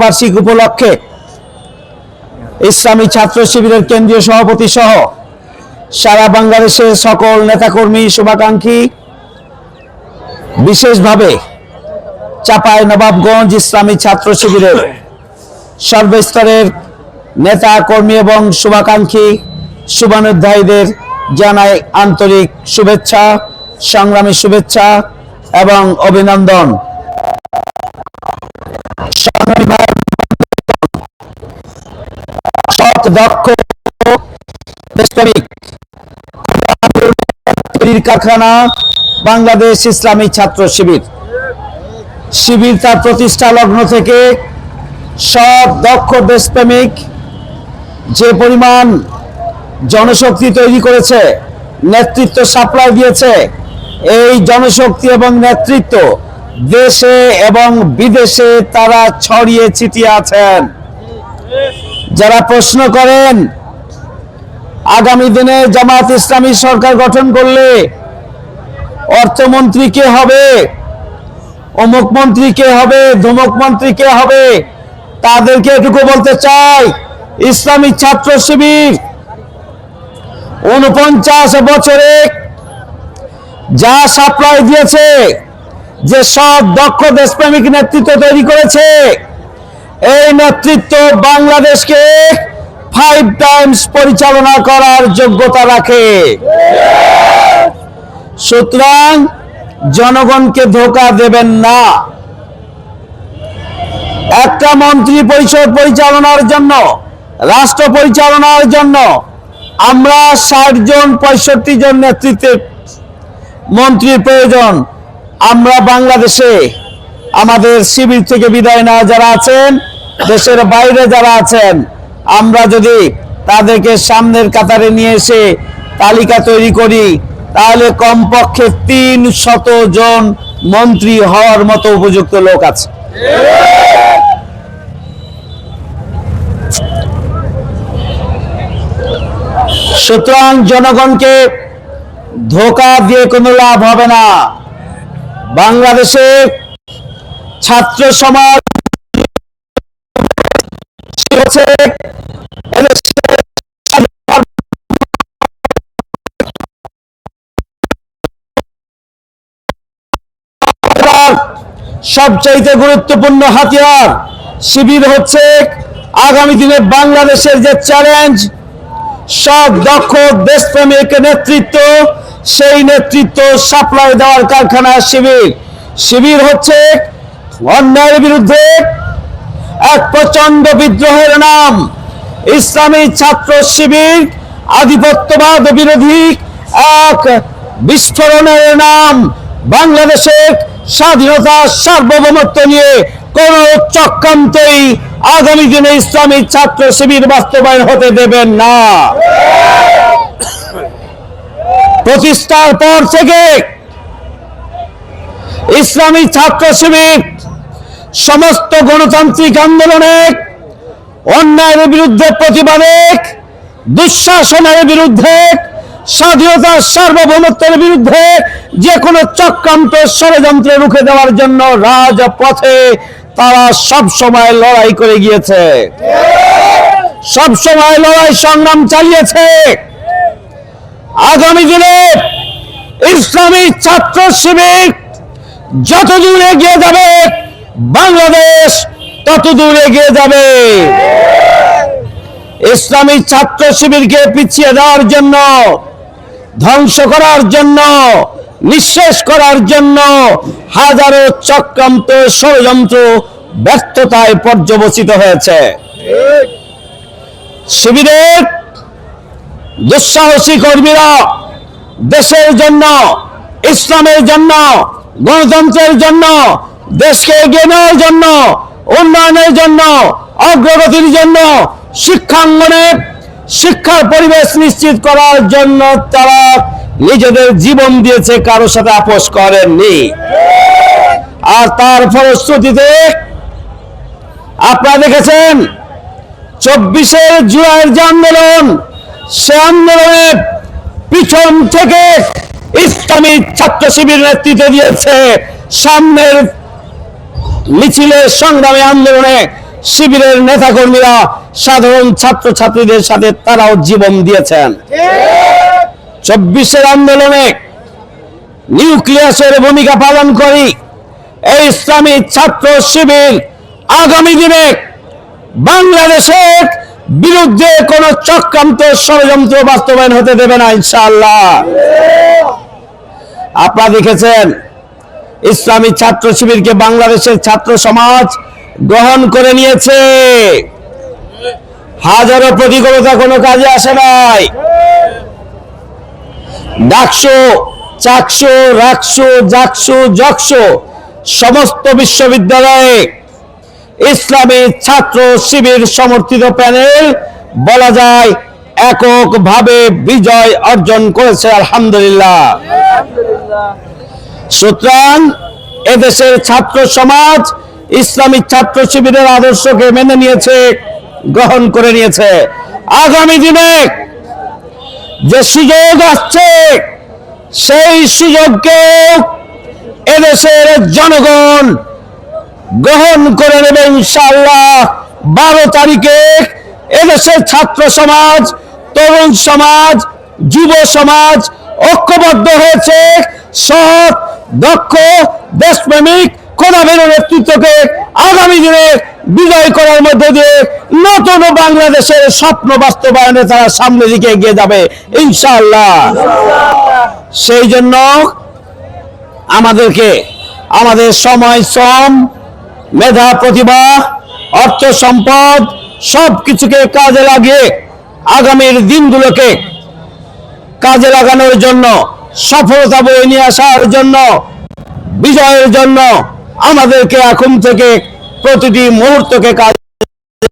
বার্ষিক উপলক্ষে ইসলামী ছাত্র শিবিরের কেন্দ্রীয় সভাপতি সহ সারা বাংলাদেশের সকল নেতাকর্মী শুভাকাঙ্ক্ষী, বিশেষভাবে চাপায় নবাবগঞ্জ ইসলামী ছাত্র শিবিরের সর্বস্তরের নেতা কর্মী এবং শুভাকাঙ্ক্ষী, শুভানুধ্যায়ীদের জানাই আন্তরিক শুভেচ্ছা, সংগ্রামী শুভেচ্ছা এবং অভিনন্দন। দক্ষ কারখানা, বাংলাদেশ ইসলামী ছাত্র শিবির। শিবির তার প্রতিষ্ঠা লগ্ন থেকে সব দক্ষ দেশপ্রেমিক যে পরিমাণ জনশক্তি তৈরি করেছে, নেতৃত্ব সাপ্লাই দিয়েছে, এই জনশক্তি এবং নেতৃত্ব দেশে এবং বিদেশে তারা ছড়িয়ে ছিটিয়ে আছেন। যারা প্রশ্ন করেন, আগামী দিনে জামাত ইসলামী সরকার গঠন করলে অর্থমন্ত্রী কে হবে, অমুক মন্ত্রী কে হবে, ধুমুক মন্ত্রী কে হবে, তাদেরকে এটুকু বলতে চাই, ইসলামী ছাত্র শিবির উনপঞ্চাশ বছরে যা সাপ্লাই দিয়েছে, যে সব দক্ষ দেশপ্রেমিক নেতৃত্ব তৈরি করেছে এই নেতৃত্ব বাংলাদেশকে ফাইভ টাইমস পরিচালনা করার যোগ্যতা রাখে। সুতরাং জনগণকে ধোকা দেবেন না। একটা মন্ত্রী পরিষদ পরিচালনার জন্য, রাষ্ট্র পরিচালনার জন্য আমরা ষাট জন, পঁয়ষট্টি জন নেতৃত্বের মন্ত্রীর প্রয়োজন। আমরা বাংলাদেশে আমাদের শিবির থেকে বিদায় নেওয়া যারা আছেন, দেশের বাইরে যারা আছেন, আমরা যদি তাদেরকে সামনের কাতারে নিয়ে এসে তালিকা তৈরি করি, তাহলে কমপক্ষে তিন শত জন মন্ত্রী হওয়ার মতো উপযুক্ত লোক আছে। সুতরাং জনগণকে ধোকা দিয়ে কোনো লাভ হবে না। বাংলাদেশে ছাত্র সমাজ সবচাইতে গুরুত্বপূর্ণ হাতিয়ার শিবির হচ্ছে আগামী দিনে বাংলাদেশের যে চ্যালেঞ্জ, সব দক্ষ দেশপ্রেমিক নেতৃত্ব, সেই নেতৃত্ব সাপ্লাই দেওয়ার কারখানা শিবির। শিবির হচ্ছে অন্যায়ের বিরুদ্ধে এক প্রচণ্ড বিদ্রোহের নাম। ইসলামী ছাত্র শিবির আধিপত্যবাদ বিরোধী এক বিস্ফোরণের নাম। বাংলাদেশের স্বাধীনতা সার্বভৌমত্ব নিয়ে কোন চক্রান্তই আগামী দিনে ইসলামী ছাত্র শিবির বাস্তবায়ন হতে দেবেন না। প্রতিষ্ঠার পর থেকে ইসলামী ছাত্র শিবির সমস্ত গণতান্ত্রিক আন্দোলনে অন্যায়ের বিরুদ্ধে প্রতিবাদে দুঃশাসনের বিরুদ্ধে স্বাধীনতার সার্বভৌমত্বের বিরুদ্ধে যে কোনো চক্রান্ত ষড়যন্ত্র রুখে দেওয়ার জন্য রাজপথে তারা সব সময় লড়াই করে গিয়েছে। সব সময় লড়াই সংগ্রাম চালিয়েছে। আগামী দিনে ইসলামী ছাত্র শিবির যত দূর এগিয়ে যাবে বাংলাদেশ তত দূর এগিয়ে যাবে। ইসলামী ছাত্র শিবিরকে পিছিয়ে দেওয়ার জন্য, ধ্বংস করার জন্য, নিঃশেষ করার জন্য হাজারো চক্রান্ত ষড়যন্ত্র ব্যর্থতায় পর্যবসিত হয়েছে। শিবিরের দুঃসাহসী কর্মীরা দেশের জন্য, ইসলামের জন্য গণতন্ত্রের জন্য, দেশকে এগিয়ে নেওয়ার জন্য, উন্নয়নের জন্য, অগ্রগতির জন্য, শিক্ষাঙ্গনে শিক্ষার পরিবেশ নিশ্চিত করার জন্য তারা নিজেদের জীবন দিয়েছে, কারোর সাথে আপোষ করেননি। আর তার ফলশ্রুতিতে আপনারা দেখেছেন চব্বিশে জুলাইয়ের যে আন্দোলন, সে আন্দোলনে পিছন থেকে ইসলামী ছাত্র শিবির নেতৃত্ব দিয়েছে। সামনের মিছিলে সংগ্রামী আন্দোলনে শিবিরের নেতাকর্মীরা সাধারণ ছাত্রছাত্রীদের সাথে তারাও জীবন দিয়েছেন। চব্বিশের আন্দোলনে নিউক্লিয়াসের ভূমিকা পালন করি। এই ইসলামী ছাত্র শিবির আগামী দিনে বাংলাদেশের বিরুদ্ধে কোন চক্রান্ত ষড়যন্ত্র বাস্তবায়ন হতে দেবে না, ইনশাআল্লাহ। আপনারা দেখেছেন, ইসলামী ছাত্র শিবিরকে বাংলাদেশের ছাত্র সমাজ গ্রহণ করে নিয়েছে। হাজারো প্রতিকূলতা কোনো কাজে আসে নাই। ডাকসো, চাকসো, রাকসো, জাকসো, জকসো, সমস্ত বিশ্ববিদ্যালয়ে ইসলামী ছাত্র শিবির সমর্থিত প্যানেল বলা যায়, এককভাবে বিজয় অর্জন করেছে, আলহামদুলিল্লাহ। সুতরাং এদেশের ছাত্র সমাজ ইসলামী ছাত্র শিবিরের আদর্শকে মেনে নিয়েছে, গ্রহণ করে নিয়েছে। আগামী দিনে যে সুযোগ আসছে, সেই সুযোগকে এদেশের জনগণ গ্রহণ করে নেবে ইনশাআল্লাহ। বারো তারিখে এদেশের ছাত্র সমাজ, তরুণ সমাজ, যুব সমাজ ঐক্যবদ্ধ হয়েছে। সৎ, দক্ষ, দেশপ্রেমিক কোনাবের নেতৃত্বকে আগামী দিনে বিজয় করার মধ্যে দিয়ে নতুন বাংলাদেশের স্বপ্ন বাস্তবায়নে তারা সামনের দিকে এগিয়ে যাবে ইনশাল্লাহ সেই জন্য আমাদেরকে আমাদের সময়, শ্রম, মেধা, প্রতিভা, অর্থ, সম্পদ সব কিছুকে কাজে লাগিয়ে আগামীর দিনগুলোকে কাজে লাগানোর জন্য সফলতা বয়ে নিয়ে আসার জন্য বিজয়ের জন্য আমাদেরকে এখন থেকে প্রতিটি মুহূর্তকে কাজ